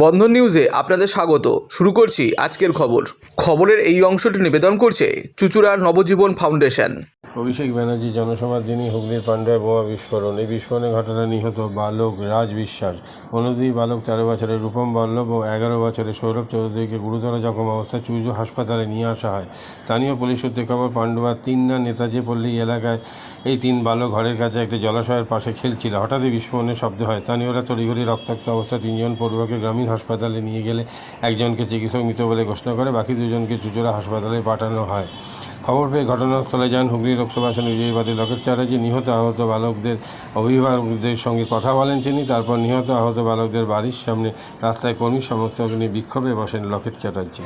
বন্ধন নিউজে আপনাদের স্বাগত। শুরু করছি আজকের খবর। খবরের এই অংশটি নিবেদন করছে চুচুড়া নবজীবন ফাউন্ডেশন। অভিষেক ব্যানার্জি জনসমাধিনী হুগলির পাণ্ডায় বোমা বিস্ফোরণ, এই বিস্ফোরণের ঘটনায় নিহত বালক রাজ বিশ্বাস। অনুদী বালক তেরো বছরের রূপম বল্লভ ও এগারো বছরের সৌরভ চৌধুরীকে গুরুতর জখম অবস্থায় চুজু হাসপাতালে নিয়ে আসা হয়। স্থানীয় পুলিশ সূত্রে খবর পাণ্ডুয়ার তিননা নেতাজি পল্লী এলাকায় এই তিন বালক ঘরের কাছে একটি জলাশয়ের পাশে খেলছিল। হঠাৎই বিস্ফোরণের শব্দ হয়। স্থানীয়রা তড়িঘড়ি রক্তাক্ত অবস্থায় তিনজন পড়ুয়াকে গ্রামীণ হাসপাতালে নিয়ে গেলে একজনকে চিকিৎসক মৃত বলে ঘোষণা করে বাকি দুজনকে চুচুড়া হাসপাতালে পাঠানো হয় খবর পেয়ে ঘটনাস্থলে যান হুগলি লোকসভা আসনে বিজয়ীবাদী লকেট চ্যাটার্জি নিহত আহত বালকদের অভিভাবকদের সঙ্গে কথা বলেন তিনি তারপর নিহত আহত বালকদের বাড়ির সামনে রাস্তায় কর্মী সমর্থক নিয়ে বিক্ষোভে বসেন লকেট চ্যাটার্জি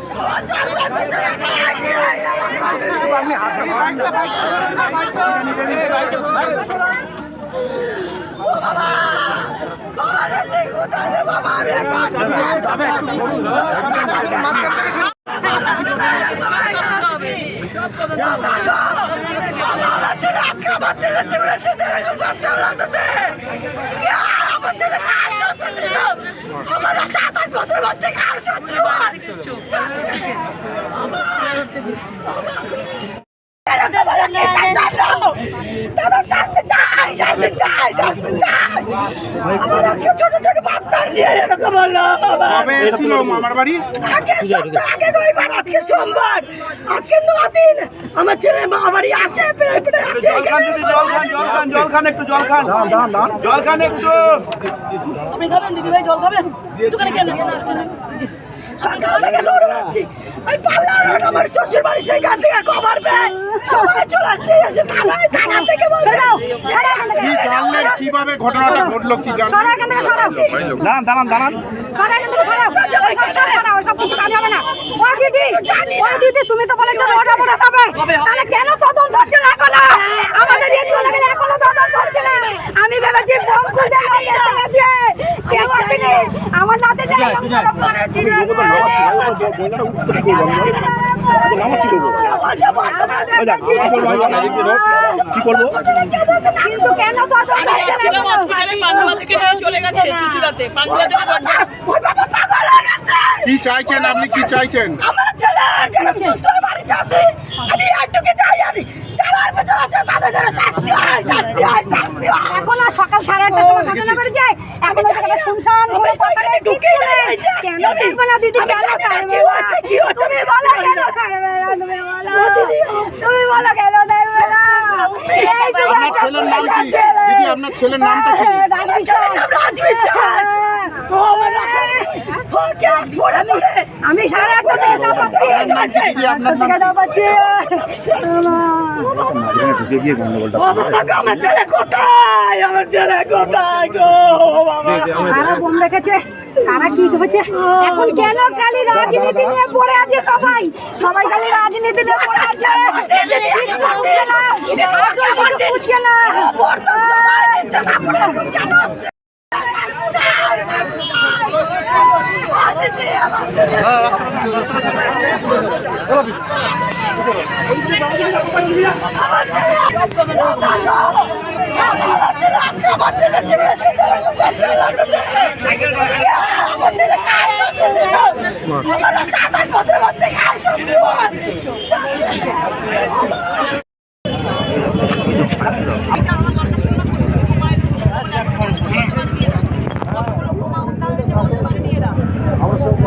আমার সাত আট বছর বাচ্চা কার শত্রু দাদা শাস্তি চাই শাস্তি চাই শাস্তি চাই আমার আজকে ছোট ছোট বাচ্চা নিয়ে এরকম হলো। কবে এসেছিল মামার বাড়ি? আগে সপ্তাহ আগে রবিবার আজকে সোমবার। আজকে দিন আমার ছেলে মা বাড়ি আসে প্রায় প্রায় আসে। জল খান জল খান জল খান একটু জল খান জল খান একটু। আপনি খাবেন দিদি ভাই জল খাবেন? কেন সকাল থেকে দৌড়ে বেড়াচ্ছি ওই পাল্লা রোড আমার শ্বশুর বাড়ি সেখান থেকে খবর পেয়ে সবাই চলে আসছে এসে থানায় থানা থেকে বলছে কীভাবে ঘটনাটা ঘটলো কি সরা থেকে দাঁড়ান দাঁড়ান দাঁড়ান। সরা এখান থেকে সরাও সব সব সরাও সব কিছু কাজ হবে না। ও দিদি ও দিদি তুমি তো বলেছ ওটা হবে। তাহলে কেন তদন্ত হচ্ছে না এখনও? আমাদের ইয়ে চলে গেলে এখনও তদন্ত হচ্ছে না। আমি ভেবেছি ফোন আমার নাতে যাই কি কি চাইছেন আপনি? কি চাইছেন? আমি একটুকে চাই আর হয় হয় হয়। এখন আর সকাল সাড়ে আটটার সময় ঘটনা করে যায় এখন জায়গাটা শুনশান হয়ে সকালে ঢুকে কেন দেখব না দিদি? কেন কি হচ্ছে কি হচ্ছে তুমি বলো কেন তুমি বলো। কেন থাকবে না? এইটুকু আপনার ছেলের নাম কি? দিদি আপনার ছেলের নামটা কি? রাজ বিশ্বাস রাজ বিশ্বাস ও আমার রাজ ও ক্লাস পড়ে পড়ে আমি সাড়ে আটটা থেকে না পাচ্ছি না পাচ্ছি আমার ছেলে কোথায় আমার ছেলে কোথায় গো বাবা বোম রেখেছে কারা কি হচ্ছে এখন কেন খালি রাজনীতি নিয়ে পড়ে আছে সবাই সবাই খালি রাজনীতি নিয়ে পড়ে আছে না, সাত আট বছর মধ্যে কার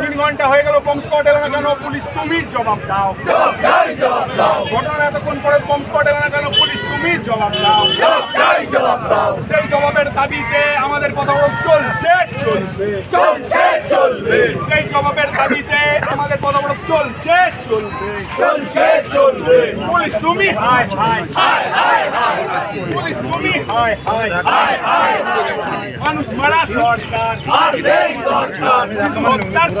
তিন ঘণ্টা হয়ে গেল পম্প স্কোয়াড এলো না কেন? পুলিশ তুমি জবাব দাও। ঘটনা এতক্ষণ পরে পম্প স্কোয়াড এলো না কেন? পুলিশ তুমি জবাব দাও। জবাব দাও। সেই জবাবের দাবিতে আমাদের কথা চলছে চলবে। চলবে। সেই জবাবের দাবিতে আমাদের কথা চলছে চলবে। চলছে চলবে। পুলিশ তুমি হায় হায় হায় হায় হায়। পুলিশ তুমি হায় হায় হায় হায়। মানুষ মারা সরকার। আর নেই দরকার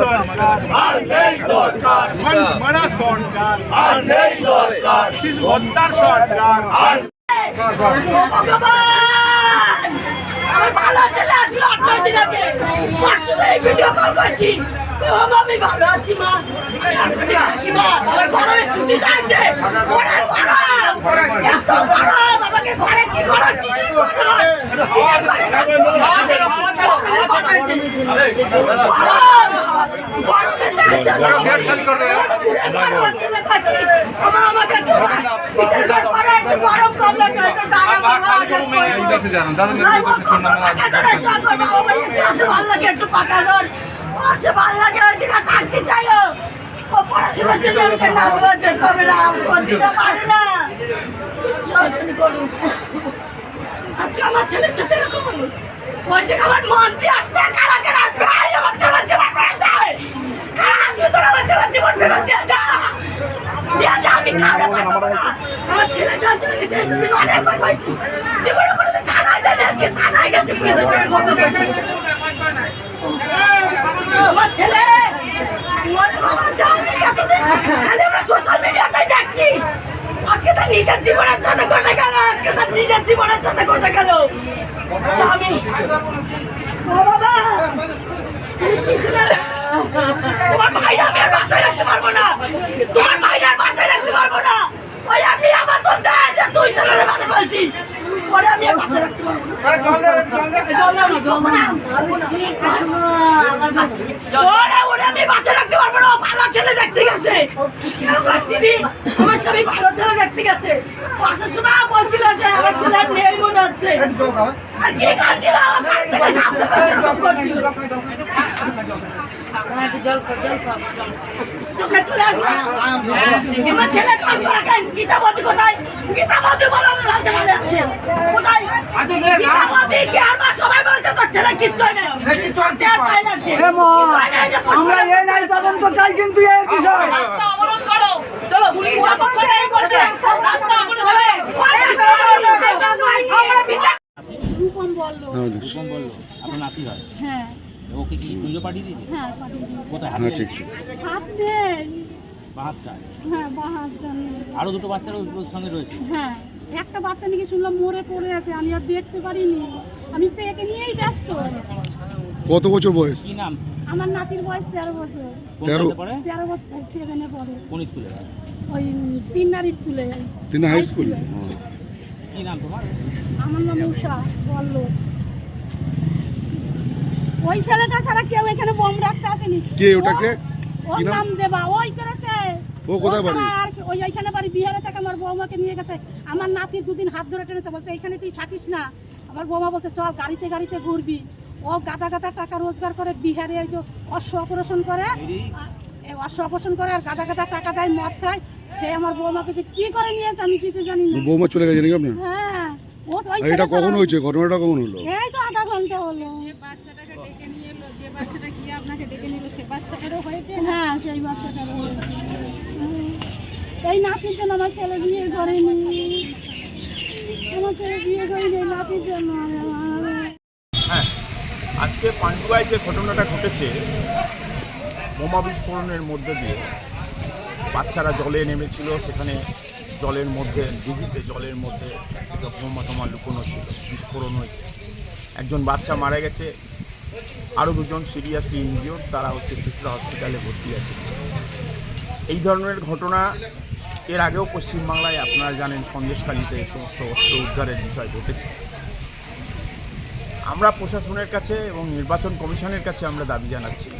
সরকার আর নেই দরকার। মানুষ মারা সরকার আর নেই দরকার। শিশু হত্যার সরকার আর আমার ভালো ছেলে আসলো আট নয় দিন আগে। পরশু ভিডিও কল করছি। আমি ভালো আছি মা। মা ছুটি গরম। এত গরম। আমাকে ঘরে কি গরম? একটু পাকা জোর পাশে ভালো লাগে লাগে, ওইদিকে থাকতে চাই ও। পড়াশোনার জন্য আমাকে নাম যেতে হবে না, দিতে পারি না। আজকে আমার ছেলের সাথে এরকম। ওই যে আমার মন্ত্রী আসবে, কারা কারা আসবে, আই আমার ছেলের জীবন ফেরত দেয়। কারা আসবে তোর আমার ছেলের জীবন ফেরত দিয়ে যা। দিয়ে যা, আমি কাউরে পাঠাবো না। থানায় গেছে। আমার ছেলে। আমরা সোশ্যাল মিডিয়াতেই দেখছি। আজকে তার নিজের জীবনের সাথে ঘটে গেল। আজকে তার নিজের জীবনের সাথে ঘটে গেল। আচ্ছা, আমি? তোমার মাইরা আমি আর বাঁচায় রাখতে পারব না। তোমার মাইরা আর বাঁচায় রাখতে পারব না। ওই আপনি আমার যে তুই ছেলের মানে বলছিস ওরে আমি আর বাঁচায় রাখতে পারব না। ওরে, আমি রাখতে পারব ভালো ছেলে দেখতে গেছে। আমার স্বামী ভালো ছেলে দেখতে গেছে। আসার সময় বলছিল যে আমার ছেলে আর নেই মনে হচ্ছে। আর কে কাঁদছিল? আমার কাছ থেকে কাঁদতে পারছে না, তোমরা চলে আসো। আমার ছেলে তোর ঘরে কেন? গীতাবতী কোথায়? গীতাবতী বলো আমি রাজা বলে যাচ্ছে। কোথায়? গীতাবতী কি আর সবাই বলছে তোর ছেলে কিচ্ছু এই যে আমরা এই নাই তদন্ত চাই কিন্তু এই বিষয় রাস্তা অবরোধ করো চলো পুলিশ যখন এই করবে রাস্তা অবরোধ করো আমরা বিচার রূপম বলল রূপম বলল আপনার নাতি হয় হ্যাঁ ওকে কি পুজো পাঠিয়ে দিয়েছে হ্যাঁ পাঠিয়ে দিন। কোথায়? হ্যাঁ ঠিক ঠিক। হাত? নেই হ্যাঁ আরও দুটো বাচ্চারা সঙ্গে রয়েছে? হ্যাঁ একটা বাচ্চা নাকি শুনলাম মরে পড়ে আছে আমি আর দেখতে পারিনি। আমি তো একে নিয়েই ব্যস্ত। কত বছর বয়স? কি নাম? আমার নাতির বয়স তেরো বছর। তেরো? বছর সেভেনে পড়ে। কোন স্কুলে? ওই তিননার স্কুলে। তিনি হাই স্কুল কি নাম তোমার? আমার নাম উষা বলল ওই ছেলেটা ছাড়া কেউ এখানে বোম রাখতে আসেনি। কে ওটাকে? ওর কি নাম? দেবা। ওই করেছে। ও কোথায় বাড়ি? আর ওই ওইখানে বাড়ি বিহারে থেকে আমার বৌমাকে নিয়ে গেছে। আমার নাতির দুদিন হাত ধরে টেনেছে। বলছে এইখানে তুই থাকিস না। আমার বৌমা বলছে চল গাড়িতে গাড়িতে ঘুরবি। ও গাদা গাদা টাকা রোজগার করে বিহারে ওই যে অশ্ব অপারেশন করে। অশ্ব অপারেশন করে আর গাদা গাদা টাকা দেয় মদ খায়। সে আমার বৌমাকে যে কি করে নিয়েছে আমি কিছু জানি না। বৌমা চলে গেছে নাকি আপনার? হ্যাঁ। এটা কখন হয়েছে? ঘটনাটা কখন হলো? এই তো আধা ঘণ্টা হলো। হ্যাঁ সেই বাচ্চাটারও হয়েছে। এই নাতির জন্য আমার ছেলে বিয়ে করেনি। আমার ছেলে বিয়ে করেনি এই নাতির জন্য। হ্যাঁ আজকে পান্ডুয়ায় যে ঘটনাটা ঘটেছে বোমা বিস্ফোরণের মধ্যে দিয়ে বাচ্চারা জলে নেমেছিল। সেখানে জলের মধ্যে দিঘিতে জলের মধ্যে বোমা টোমা লুকোনো ছিল বিস্ফোরণ হয়েছে। একজন বাচ্চা মারা গেছে আরও দুজন সিরিয়াসলি ইনজিওর তারা হচ্ছে চুচড়া হসপিটালে ভর্তি আছে। এই ধরনের ঘটনা এর আগেও পশ্চিমবাংলায় আপনারা জানেন, সন্দেশখালীতে এই সমস্ত অস্ত্র উদ্ধারের বিষয় ঘটেছে। আমরা প্রশাসনের কাছে এবং নির্বাচন কমিশনের কাছে আমরা দাবি জানাচ্ছি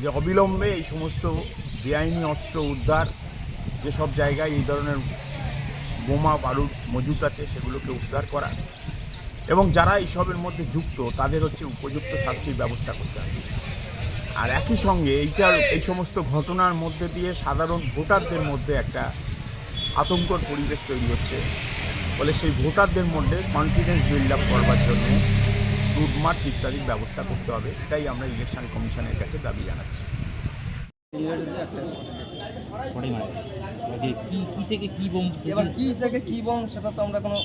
যে অবিলম্বে এই সমস্ত বেআইনি অস্ত্র উদ্ধার, যেসব জায়গায় এই ধরনের বোমা, বারুদ মজুত আছে, সেগুলোকে উদ্ধার করা এবং যারা এইসবের মধ্যে যুক্ত তাদের হচ্ছে উপযুক্ত শাস্তির ব্যবস্থা করতে হবে। আর একই সঙ্গে এইটার এই সমস্ত ঘটনার মধ্যে দিয়ে সাধারণ ভোটারদের মধ্যে একটা আতঙ্কর পরিবেশ তৈরি হচ্ছে। ফলে সেই ভোটারদের মধ্যে কনফিডেন্স বিল্ড আপ করবার জন্য রুট মার্চ ইত্যাদির ব্যবস্থা করতে হবে। এটাই আমরা ইলেকশন কমিশনের কাছে দাবি জানাচ্ছি। কি থেকে কি বোম এবার কি থেকে কি বম সেটা তো আমরা কোনো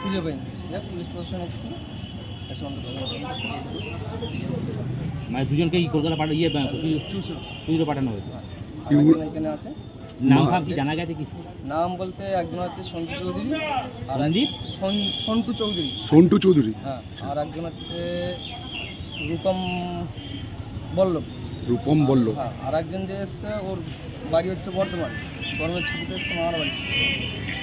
খুঁজে পাইনি যাক পুলিশ প্রশাসন এসেছি করে। মানে দুজনকে কি কলকাতা পাঠানো ইয়ে চুজুরে পাঠানো হয়েছে আর একজন এখানে আছে নাম ভাব কি জানা গেছে কি নাম বলতে একজন হচ্ছে সন্টু চৌধুরী আর রণদীপ সন্টু চৌধুরী সন্টু চৌধুরী হ্যাঁ আর একজন হচ্ছে রূপম বল্লভ রূপম বলল হ্যাঁ আর একজন যে এসছে ওর বাড়ি হচ্ছে বর্ধমান গরমের ছুটিতে এসছে মামার বাড়ি